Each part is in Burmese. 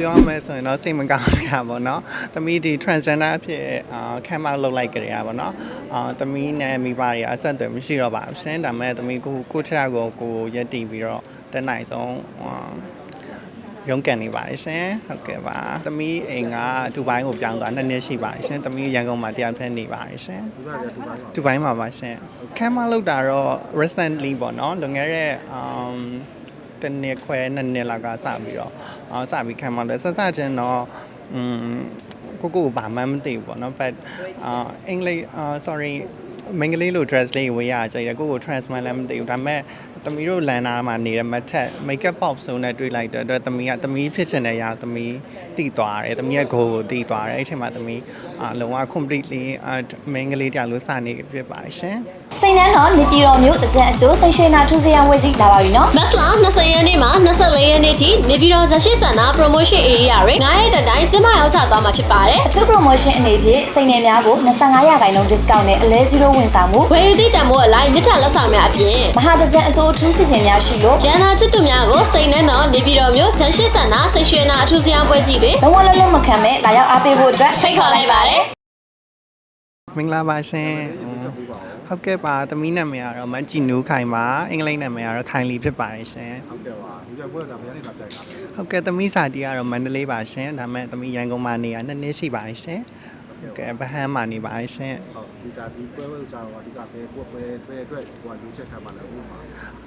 ပြောရမယ်ဆိုရင်တော့စိတ်မကောင်းစရာပေါ့နော်။သမီးဒီ transgender အဖြစ်အာခံမလုပ်လိုက်ကြရပါတော့။အာသမီးနဲ့မိဘတွေအဆက်အသွယ်မရှိတော့ပါဘူးရှင်။ဒါမဲ့သမီးကိုကိုထက်ကိုကိုရက်တည်ပြီးတော့တက်နိုင်ဆုံးအာရုန်းကန်နေပါတယ်ရှင်ဟုတ်ကဲ့ပါသမီးအိမ်ကဒူဘိုင်းကိုပြောင်းသွားနှစ်နှစ်ရှိပါတယ်ရှင်သမီးရန်ကုန်မှာတရားဖက်နေပါတယ်ရှင်ဒီဘက်ကဒူဘိုင်းမှာဒူဘိုင်းမှာပါရှင်ခမ်းမလောက်တာတော့ recently ပေါ့နော်လွန်ခဲ့တဲ့ um တနေ့ခွဲနှစ်နှစ်လောက်ကစပြီးတော့အော်စပြီးခမ်းမလို့စစချင်းတော့อืมကိုကိုဘာမှမသိဘူးပေါ့နော် but အာအင်္ဂလိပ်အာ sorry မင်္ဂလေးလို dress လေးဝေးရကြတယ်ကိုကို transman လည်းမသိဘူးဒါပေမဲ့သမီးတို့လန်နာမှာနေတဲ့မထက် makeup pop စုံနဲ့တွေ့လိုက်တဲ့အတွက်သမီးကသမီးဖြစ်ချင်တဲ့ຢာသမီးတည်သွားတယ်သမီးရဲ့ goal ကိုတည်သွားတယ်အဲ့ချိန်မှာသမီးအာလုံးဝ completely အာမင်္ဂလေးတောင်လို့စနေဖြစ်ပါတယ်ရှင် စိန်နန်းတော်နေပြည်တော်မြို့တကြံအကျိုးစိန်ရွှေနာထူးစရန်ဝေကြီးလာပါပြီနော်မတ်လ20ရက်နေ့မှ24ရက်နေ့ထိနေပြည်တော်ဇရှိစန္ဒ promotion area တွေ9ရက်တိုင်ကျင်းပရောက်ချသွားမှာဖြစ်ပါတယ်အထူး promotion အနေဖြင့်စိန်နယ်များကို25ရာခိုင်နှုန်း discount နဲ့အလဲ0ဝန်ဆောင်မှု။ဝယ်ယူသည့်တန်ဖိုးအလိုက်မြစ်ထလက်ဆောင်များအပြင်မဟာတကြံအကျိုးအထူးစီစဉ်များရှိလို့ကျန်းသာချစ်သူများကိုစိတ်နှံတော်နေပြည်တော်မြို့ဇရှိစန္ဒစိတ်ရွှေနာအထူးစရန်ပွဲကြီးတွင်လုံးဝလုံးလုံးမခံမဲ့လာရောက်အားပေးဖို့အတွက်ဖိတ်ခေါ်လိုက်ပါတယ်မင်္ဂလာပါရှင်ဆက်ပြီးပါဦး ဟုတ်ကဲ့ပါသမီးနာမည်ကတော့မန်ကြည်နူးခိုင်ပါအင်္ဂလိပ်နာမည်ကတော့ခိုင်လီဖြစ်ပါတယ်ရှင်ဟုတ်ကဲ့ပါဒီကပွဲကဘယ်နေတာပြိုင်တာလဲဟုတ်ကဲ့သမီးစာတီကတော့မန္တလေးပါရှင်ဒါပေမဲ့သမီးရန်ကုန်မှာနေရနှစ်နှစ်ရှိပါတယ်ရှင်ဟုတ်ကဲ့ဗဟန်းမှာနေပါတယ်ရှင်ဟုတ် ဒီကဒီပွဲပွဲကြောတော့ဒီကဘယ်ပွဲပွဲပွဲအတွက်ဟိုကရွေးချက်ခံပါလဲဥပမာ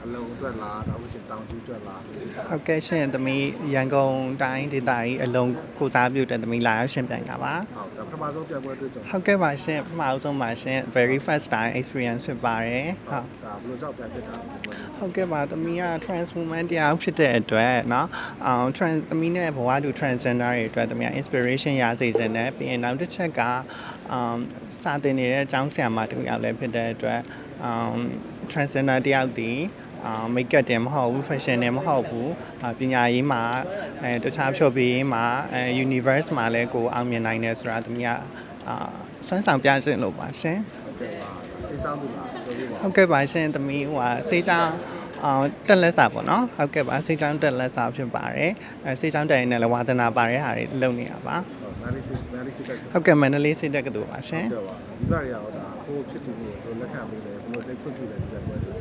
အလုံးအတွက်လားတော့ဝချင်းတောင်ကြီးအတွက်လား ဟုတ်ကဲ့ရှင်သမီးရန်ကုန်တိုင်းဒေသကြီးအလုံးကိုစားပြုတဲ့သမီးလာရောက်ရှင်ပြန်တာပါ ဟုတ်ဒါပထမဆုံးပြပွဲအတွက်ကြောင့် ဟုတ်ကဲ့ပါရှင်ပထမအဆုံးပါရှင် very first time experience ဖြစ်ပါတယ်ဟုတ် ဒါဘယ်လိုကြောင့်ပြဖြစ်တာလဲ ဟုတ်ကဲ့ပါသမီးက trans woman တရားဖြစ်တဲ့အတွက်เนาะအောင် trans သမီးနဲ့ဘဝတူ transgender တွေအတွက်သမီးက inspiration ရစေခြင်းနဲ့ပြီးရင်နောက်တစ်ချက်ကအာစာသင်နေတဲ့ အကြောင်းဆရာမတူယောက်လည်းဖြစ်တဲ့အတွက်အာ transgender တယောက်တည်အာ make up တင်မဟုတ်ဘူး fashion တင်မဟုတ်ဘူးအာပညာရေးမှာအဲတခြားဖြော်ပြရေးမှာအဲ universe မှာလည်းကိုယ်အောင်မြင်နိုင်တယ်ဆိုတာသမီးကအာစွမ်းဆောင်ပြခြင်းလို့ပါရှင်ဟုတ်ကဲ့ပါစိတ်ဆောင်းမှုလားပြောပြပါဟုတ်ကဲ့ပါရှင်သမီးဟိုဟာစေးချောင်းအောင်တက်လက်စာပေါ့နော်ဟုတ်ကဲ့ပါစေးချောင်းတက်လက်စာဖြစ်ပါတယ်အဲစေးချောင်းတက်ရင်လည်းဝါသနာပါတဲ့ဟာတွေလုပ်နေတာပါ ဟုတ်နားလေးစိတ်နားလေးစိတ်ကဟုတ်ကဲ့မန္တလေးစေတက်ကတူပါရှင်ဟုတ်ကဲ့ပါဒီဘက်ရောဒါကိုဖြစ်တည်နေဘယ်လိုလက်ခံပေးလဲဘယ်လိုလက်ခွင့်ပြုလဲဒီပွဲတွေ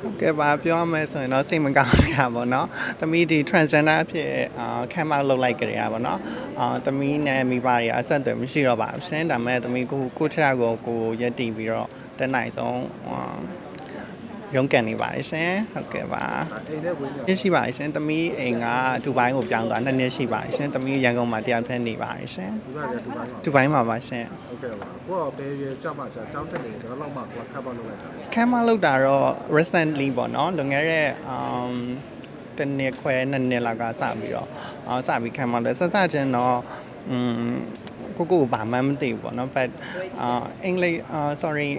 ဟုတ်ကဲ့ပါပြောရမယ်ဆိုရင်တော့စိတ်မကောင်းစရာပေါ့နော်သမီးဒီ transgender အဖြစ်အာခံမလုပ်လိုက်ကြရပါတော့အာသမီးနဲ့မိဘတွေအဆက်အသွယ်မရှိတော့ပါဘူးရှင်ဒါမဲ့သမီးကိုကိုထက်ကိုကိုရက်တည်ပြီးတော့တက်နိုင်ဆုံးအာ ရုန်းကန်နေပါတယ်ရှင်ဟုတ်ကဲ့ပါဒါအိမ်ထဲဝင်နေရရှိပါတယ်ရှင်သမီးအိမ်ကဒူဘိုင်းကိုပြောင်းသွားနှစ်နှစ်ရှိပါတယ်ရှင်သမီးရန်ကုန်မှာတရားဖက်နေပါတယ်ရှင်ဒီဘက်ကဒူဘိုင်းမှာဒူဘိုင်းမှာပါရှင်ဟုတ်ကဲ့ပါကိုကဘယ်ရွယ်ကြောက်မှကြာကြောင်းတက်နေတယ်တော့မှကိုကခတ်ပါလုပ်လိုက်တာခမ်းမလောက်တာတော့ recently ပေါ့နော်လွန်ခဲ့တဲ့ um တနေ့ခွဲနှစ်နှစ်လောက်ကစပြီးတော့အော်စပြီးခမ်းမလို့စစချင်းတော့อืมကိုကိုဘာမှမသိဘူးပေါ့နော် but အာအင်္ဂလိပ်အာ sorry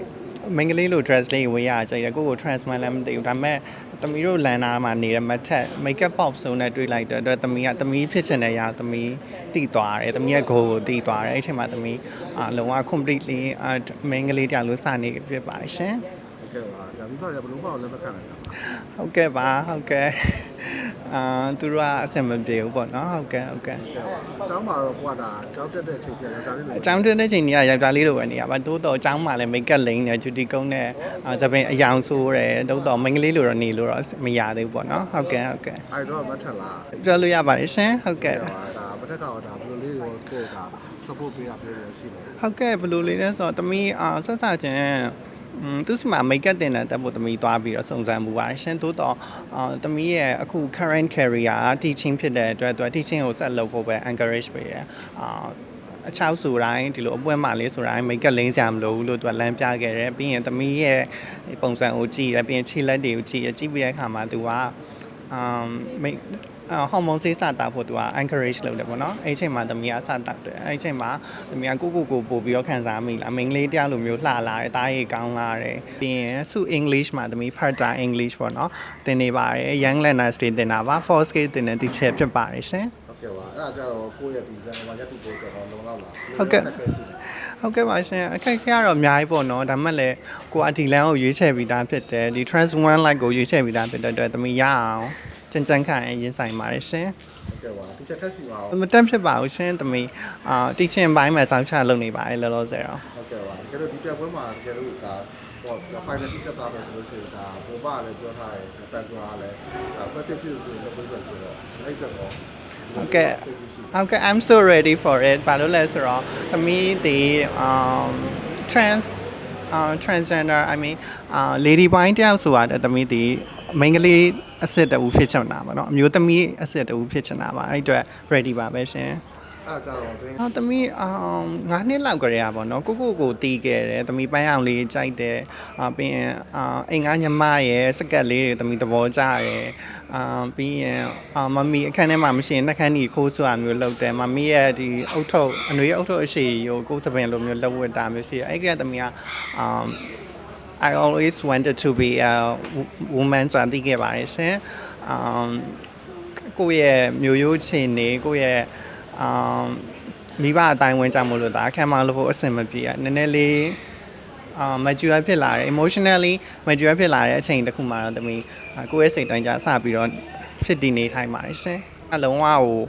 မင်္ဂလေးလို dress လေးဝေးရကြတယ်ကိုကို transman လည်းမသိဘူးဒါပေမဲ့သမီးတို့လန်နာမှာနေတဲ့မထက် makeup pop စုံနဲ့တွေ့လိုက်တဲ့အတွက်သမီးကသမီးဖြစ်ချင်တဲ့ຢာသမီးတည်သွားတယ်သမီးရဲ့ goal ကိုတည်သွားတယ်အဲ့ချိန်မှာသမီးအာလုံးဝ completely အာမင်္ဂလေးတောင်လို့စနေဖြစ်ပါတယ်ရှင်ဟုတ်ကဲ့ပါဒါပြီးတော့ဘယ်လိုမှလည်းမခံနိုင်တာဟုတ်ကဲ့ပါဟုတ်ကဲ့ အာသူတို့ကအဆင်မပြေဘူးပေါ့နော်ဟုတ်ကဲ့ဟုတ်ကဲ့ဟုတ်ကဲ့ပါအကြောင်းမှာတော့ကိုကဒါကြောင်းတက်တဲ့အချိန်ပြန်လာကြတယ်လို့အကြောင်းတင်တဲ့ချိန်ကြီးကယောက်ျားလေးလိုပဲနေရပါတိုးတော့အကြောင်းမှလည်း make up လိမ့်နေဂျူတီကုန်းနဲ့အာသပင်အယောင်ဆိုးတယ်တိုးတော့မိန်းကလေးလိုတော့နေလို့တော့မရသေးဘူးပေါ့နော်ဟုတ်ကဲ့ဟုတ်ကဲ့အဲ့တော့မထက်လားပြောလို့ရပါတယ်ရှင်ဟုတ်ကဲ့ဒါမထက်တော့ဒါဘယ်လိုလေးကိုကိုက support ပေးရပေးရရှိတယ်ဟုတ်ကဲ့ဘယ်လိုလေးလဲဆိုတော့တမီးအာဆက်စချင်းอืม သူစီမှာ make up တင်တဲ့တက်ဖို့တမီးသွားပြီးတော့စုံစမ်းမှုပါတယ်ရှင်တိုးတော့အာတမီးရဲ့အခု current career teaching ဖြစ်တဲ့အတွက်သူက teaching ကိုဆက်လုပ်ဖို့ပဲ encourage ပေးရအာအချောက်ဆိုတိုင်းဒီလိုအပွဲမှာလေးဆိုတိုင်း make up လိမ့်စရာမလိုဘူးလို့သူကလမ်းပြခဲ့တယ်ပြီးရင်တမီးရဲ့ပုံစံကိုကြည့်ရပြီးရင်ခြေလက်တွေကိုကြည့်ရကြည့်ပြီးတဲ့အခါမှာသူက um make အာ ဟော်မုန်းဆေးစတာဖို့သူက encourage လုပ်တယ်ပေါ့နော်အဲ့ဒီအချိန်မှာသမီးကစတာတယ်အဲ့ဒီအချိန်မှာသမီးကကိုကိုကိုပို့ပြီးတော့ခံစားမိလားမိန်းကလေးတယောက်လိုမျိုးလှလာတယ်တားရီကောင်းလာတယ်ပြီးရင်စု English မှာသမီး part time English ပေါ့နော်သင်နေပါတယ် young learners တွေသင်တာပါ for scale သင်တဲ့ teacher ဖြစ်ပါတယ်ရှင်ဟုတ်ကဲ့ပါအဲ့ဒါကြတော့ကိုယ့်ရဲ့ဒီဇိုင်းမှာရက်တူပို့တော့လုံလောက်လားဟုတ်ကဲ့ဟုတ်ကဲ့ပါရှင်အခက်အခဲကတော့အများကြီးပေါ့နော်ဒါမှလည်းကိုကဒီလမ်းကိုရွေးချယ်ပြီးသားဖြစ်တယ်ဒီ trans one like ကိုရွေးချယ်ပြီးသားဖြစ်တဲ့အတွက်သမီးရအောင် ကျကြံကြံခံရင်ဆိုင်ပါတယ်ရှင်ဟုတ်ကဲ့ပါဒီချက်ထက်စီပါအောင်မတက်ဖြစ်ပါဘူးရှင်သမီးအာတီချင်းဘိုင်းမှာစောင့်ချလုပ်နေပါတယ်လောလောဆယ်တော့ဟုတ်ကဲ့ပါတကယ်လို့ဒီပြပွဲမှာတကယ်လို့ဒါဟော final တက်သွားမယ်ဆိုလို့ရှိရင်ဒါဘောပါလည်းပြောထားတယ်ပန်ကွာလည်းဒါ perfect ဖြစ်လို့လုပ်ပေးပဲဆိုတော့အဲ့အတွက်တော့ဟုတ်ကဲ့ဟုတ်ကဲ့ I'm so ready for it ဘာလို့လဲဆိုတော့သမီးဒီ um trans uh transgender I mean uh lady boy တယောက်ဆိုတာတဲ့သမီးဒီ မိန်းကလေးအစ်စ်တူဖြစ်ချင်တာပါเนาะအမျိုးသမီးအစ်စ်တူဖြစ်ချင်တာပါအဲ့အတွက် ready ပါပဲရှင် အဲ့ဒါကြတော့တွင် အော်သမီးအောင်9နှစ်လောက်ကြရပါတော့ကိုကိုကိုတီးခဲ့တယ်သမီးပိုင်းအောင်လေးကြိုက်တယ်အာပြီးရင်အာအိမ်ငါညီမရဲ့စကတ်လေးတွေသမီးသဘောကျတယ်အာပြီးရင်အာမမီအခန်းထဲမှာမရှိရင်နှက်ခမ်းကြီးခိုးဆိုတာမျိုးလုပ်တယ်မမီရဲ့ဒီအုတ်ထုတ်အနွေအုတ်ထုတ်အရှိကိုကိုယ်စပင်လိုမျိုးလက်ဝတ်တာမျိုးရှိတယ်အဲ့ဒီကသမီးကအာ I always wanted to be a woman ဆိုတာသိခဲ့ပါတယ်ရှင်။ um ကိုယ့်ရဲ့မျိုးရိုးချင်နေကိုယ့်ရဲ့ um မိဘအတိုင်းဝင်ကြမလို့ဒါအခက်မလို့ဖို့အဆင်မပြေရနည်းနည်းလေးအာ mature ဖြစ်လာတယ် emotionally mature ဖြစ်လာတဲ့အချိန်တစ်ခုမှတော့တမီးအာကိုယ့်ရဲ့စိတ်တိုင်းကြစပြီးတော့ဖြစ်တည်နေထိုင်ပါတယ်ရှင် အလုံးဝဟို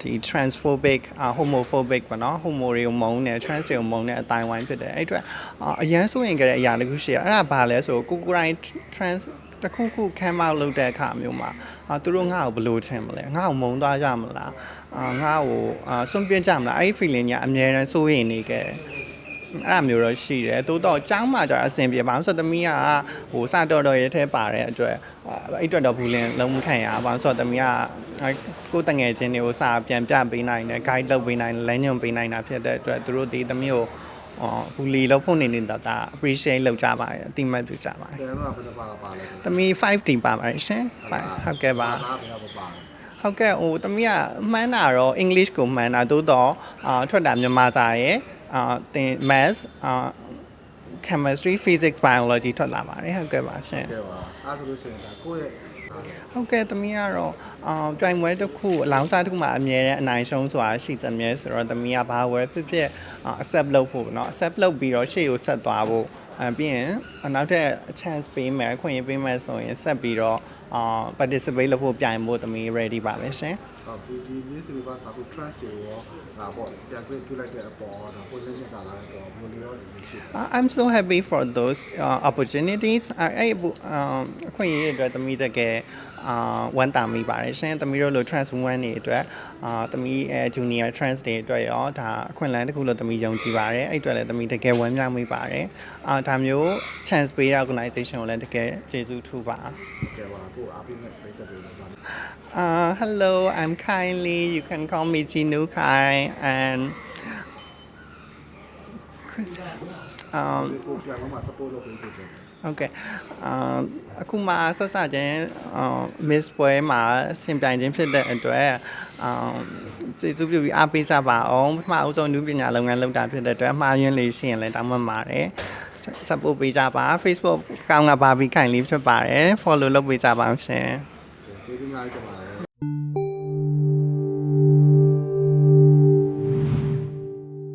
ဒီ transphobic အာ homophobic ပေါ့နော် homo တွေကိုမုန်းတယ် trans တွေကိုမုန်းတဲ့အတိုင်းဝိုင်းဖြစ်တယ်အဲ့အတွက်အာအရန်စိုးရင်ကြတဲ့အရာတစ်ခုရှိရအဲ့ဒါဘာလဲဆိုကိုကိုယ်ကိုယ်တိုင် trans တစ်ခုခုခံမလုပ်တဲ့အခါမျိုးမှာအာသူတို့ငါ့ကိုဘယ်လိုထင်မလဲငါ့ကိုမုန်းသွားကြမလားအာငါ့ကိုအာစွန့်ပြစ်ကြမလားအဲ့ဒီ feeling ညာအများရန်စိုးရင်နေခဲ့တယ် အဲ့လိုမျိုးတော့ရှိတယ်တိုးတော့ចောင်းမှာကြာအဆင်ပြေပါအောင်ဆိုတော့သမီးကဟိုစတော်တော်ရဲထဲပါတဲ့အတွက်အဲ့အတွက်တော့ဘူးလင်းလုံးမခံရပါဘူးဆိုတော့သမီးကကိုယ်တငယ်ချင်းတွေကိုစာပြန်ပြပေးနိုင်တယ် guide လုပ်ပေးနိုင်တယ်လမ်းညွှန်ပေးနိုင်တာဖြစ်တဲ့အတွက်သူတို့ဒီသမီးကိုအော်ဘူးလီလို့ဖုန်နေနေတာဒါ appreciate လုပ်ကြပါတယ်အတိမတ်ပြုကြပါတယ်ဆယ်တော့ဘယ်နှပါပါလဲသမီး 5D ပါပါတယ်ရှင်5ဟုတ်ကဲ့ပါဒါဘယ်တော့ပါဟုတ်ကဲ့ဟိုသမီးကမှန်းတာတော့ English ကိုမှန်းတာသို့တော့အာထွက်တာမြန်မာစာရဲ့ အာသင် Maths အာ Chemistry Physics Biology ထွက်လာပါတယ်ဟုတ်ကဲ့ပါရှင် ကဲပါအဲ့ဆိုလို့ရှိရင်ဒါကိုယ့်ရဲ့ ဟုတ်ကဲ့သမီးကတော့အာပြိုင်ပွဲတစ်ခုအလောင်းစားတစ်ခုမှာအမြဲတမ်းအနိုင်ရှုံးဆိုတာရှိသမျှဆိုတော့သမီးကဘာဝယ်ဖြစ်ဖြစ်အာ accept လုပ်ဖို့เนาะ accept လုပ်ပြီးတော့ရှေ့ကိုဆက်သွားဖို့အဲပြီးရင်နောက်ထပ် chance ပေးမယ်အခွင့်အရေးပေးမယ်ဆိုရင်ဆက်ပြီးတော့အာ participate လုပ်ဖို့ပြိုင်ဖို့သမီး ready ပါပဲရှင် ဟော ဒီဒီ Miss Universe ကအခု trans တွေရောဒါပေါ့ပြန်ခွင့်ပြုလိုက်တဲ့အပေါ်ဒါကိုလည်းမြတ်တာလာတော့ဘယ်လိုရောဒီရှိ Uh, I'm so happy for those uh, opportunities. အဲ့အဲ့အခွင့်အရေးတွေအတွက်သမီးတကယ်အာဝန်တာမိပါတယ်ရှင်သမီးတို့လို trans women တွေအတွက်အာသမီးအဲ junior trans တွေအတွက်ရောဒါအခွင့်အလမ်းတစ်ခုလို့သမီးယုံကြည်ပါတယ်အဲ့အတွက်လည်းသမီးတကယ်ဝမ်းမြောက်မိပါတယ်အာဒါမျိုး chance ပေးတဲ့ organization ကိုလည်းတကယ်ကျေးဇူးထူပါကဲပါကိုအားပေးမဲ့ပြည့်တဲ့တွေတော့ Uh, hello, I'm Kylie. You can call me Jinu Kai. And um, ကိုပြန်မှာ support လုပ်ပေးစေချင်တယ်ဟုတ်ကဲ့အာအခုမှဆက်စချင်းအာ miss ပွဲမှာဆင်ပြိုင်ခြင်းဖြစ်တဲ့အတွက်အာကျေးဇူးပြုပြီးအားပေးကြပါအောင်ပထမအဦးဆုံးနုပညာလုပ်ငန်းလုပ်တာဖြစ်တဲ့အတွက်အမှားယွင်းလေးရှိရင်လည်းတောင်းပန်ပါတယ် support ပေးကြပါ Facebook ကောင်းကဘာပြီးခိုင်လေးဖြစ်ပါတယ် follow လုပ်ပေးကြပါအောင်ရှင် ကျေးဇူးများကြီးတင်ပါတယ်